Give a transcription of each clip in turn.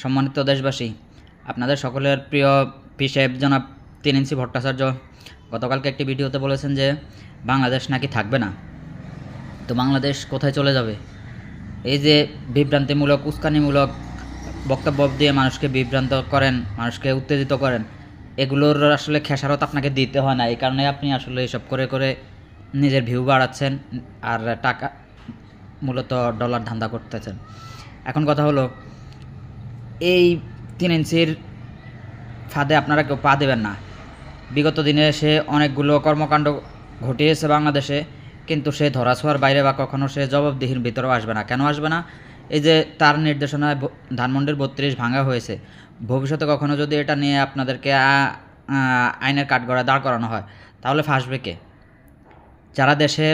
সম্মানিত দেশবাসী, আপনাদের সকলের প্রিয় পিসেব জনাব তিন ভট্টাচার্য গতকালকে একটি ভিডিওতে বলেছেন যে বাংলাদেশ নাকি থাকবে না। তো বাংলাদেশ কোথায় চলে যাবে? এই যে বিভ্রান্তিমূলক, উস্কানিমূলক বক্তব্য দিয়ে মানুষকে বিভ্রান্ত করেন, মানুষকে উত্তেজিত করেন, এগুলোর আসলে খেসারত আপনাকে দিতে হয় না। এই কারণে আপনি আসলে এসব করে করে নিজের ভিউ বাড়াচ্ছেন আর টাকা মূলত ডলার ধান্দা করতেছেন। এখন কথা হলো এই তিন ইঞ্চির ফাঁদে আপনারা কেউ পা দেবেন না। বিগত দিনে সে অনেকগুলো কর্মকাণ্ড ঘটিয়েছে বাংলাদেশে, কিন্তু সে ধরাছোঁয়ার বাইরে বা কখনো সে জবাবদিহির ভিতরেও আসবে না। কেন আসবে না? এই যে তার নির্দেশনায় ধানমন্ডির বত্রিশ ভাঙা হয়েছে। ভবিষ্যতে কখনও যদি এটা নিয়ে আপনাদেরকে আইনের কাঠগড়ায় দাঁড় করানো হয়, তাহলে ফাঁসবে কে? যারা দেশে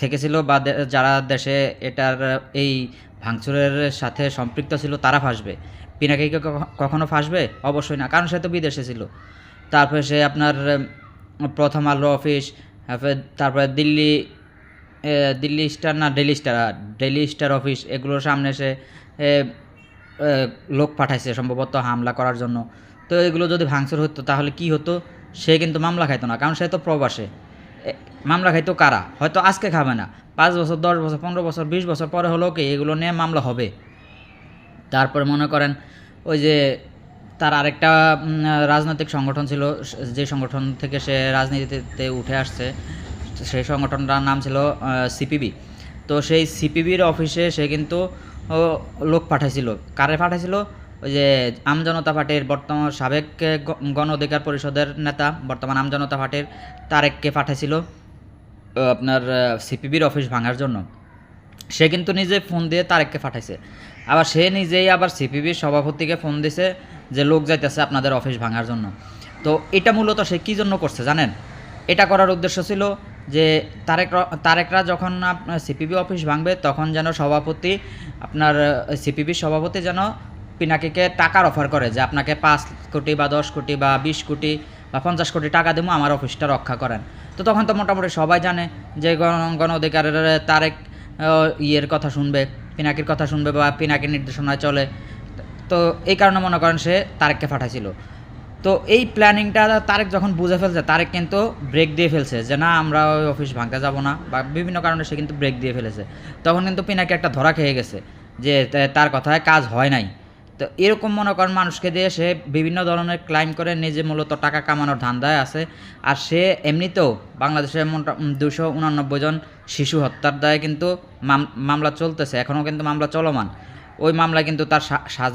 থেকেছিল বা যারা দেশে এটার এই ভাঙচুরের সাথে সম্পৃক্ত ছিল, তারা ফাঁসবে। পিনাকি কি, কখনো ফাঁসবে? অবশ্যই না, কারণ সে তো বিদেশে ছিল। তারপরে সে আপনার প্রথম আলো অফিস, তারপরে দিল্লি দিল্লি স্টার না Daily Star Daily Star office, এগুলোর সামনে সে লোক পাঠাইছে সম্ভবত হামলা করার জন্য। তো এগুলো যদি ভাঙচুর হতো তাহলে কি হতো? সে কিন্তু মামলা খাইতো না, কারণ সে তো প্রবাসে। মামলা খাইতো কারা? হয়তো আজকে খাবে না। পাঁচ বছর, দশ বছর, পনেরো বছর, বিশ বছর পরে হলেও কি, এগুলো নিয়ে মামলা হবে। তারপরে মনে করেন ওই যে তার আরেকটা রাজনৈতিক সংগঠন ছিল, যে সংগঠন থেকে সে রাজনীতিতে উঠে আসছে, সেই সংগঠনটার নাম ছিল সিপিবি। তো সেই সিপিবির অফিসে সে কিন্তু লোক পাঠাইছিল। কারে পাঠাইছিল? ওই যে আমজনতা পার্টির বর্তমান সাবেক গণ অধিকার পরিষদের নেতা, বর্তমান আমজনতা পার্টির তারেককে পাঠাইছিল আপনার সিপিবির অফিস ভাঙার জন্য। সে কিন্তু নিজে ফোন দিয়ে তারেককে পাঠাইছে। আবার সে নিজেই আবার সিপিবির সভাপতিকে ফোন দিছে যে, লোক যাইতেছে আপনাদের অফিস ভাঙার জন্য। তো এটা মূলত সে কী জন্য করছে জানেন? এটা করার উদ্দেশ্য ছিল যে, তারেক তারেকরা যখন সিপিবি অফিস ভাঙবে, তখন যেন সভাপতি, আপনার সিপিবির সভাপতি যেন পিনাকিকে টাকার অফার করে যে, আপনাকে পাঁচ কোটি বা দশ কোটি বা বিশ কোটি বা পঞ্চাশ কোটি টাকা দেবো, আমার অফিসটা রক্ষা করেন। তো তখন তো মোটামুটি সবাই জানে যে, গণ গণ অধিকারের তারেক ইয়ের কথা শুনবে, পিনাকির কথা শুনবে বা পিনাকির নির্দেশনায় চলে। তো এই কারণে মনে করেন সে তারেককে পাঠাইছিল। তো এই প্ল্যানিংটা তারেক যখন বুঝে ফেলছে, তারেক কিন্তু ব্রেক দিয়ে ফেলছে যে না, আমরা ওই অফিস ভাঙতে যাব না বা বিভিন্ন কারণে সে কিন্তু ব্রেক দিয়ে ফেলেছে। তখন কিন্তু পিনাকি একটা ধরা খেয়ে গেছে যে তার কথায় কাজ হয় নাই। তো এরকম মনে করেন মানুষকে দিয়ে সে বিভিন্ন ধরনের ক্লাইম করে, নিজে মূলত টাকা কামানোর ধান্দায় আছে। আর সে এমনিতেও বাংলাদেশের দুশো উনানব্বই জন শিশু হত্যার দায়ে কিন্তু মাম- মামলা চলতেছে। এখনও কিন্তু মামলা চলমান। ওই মামলা কিন্তু তার সাজা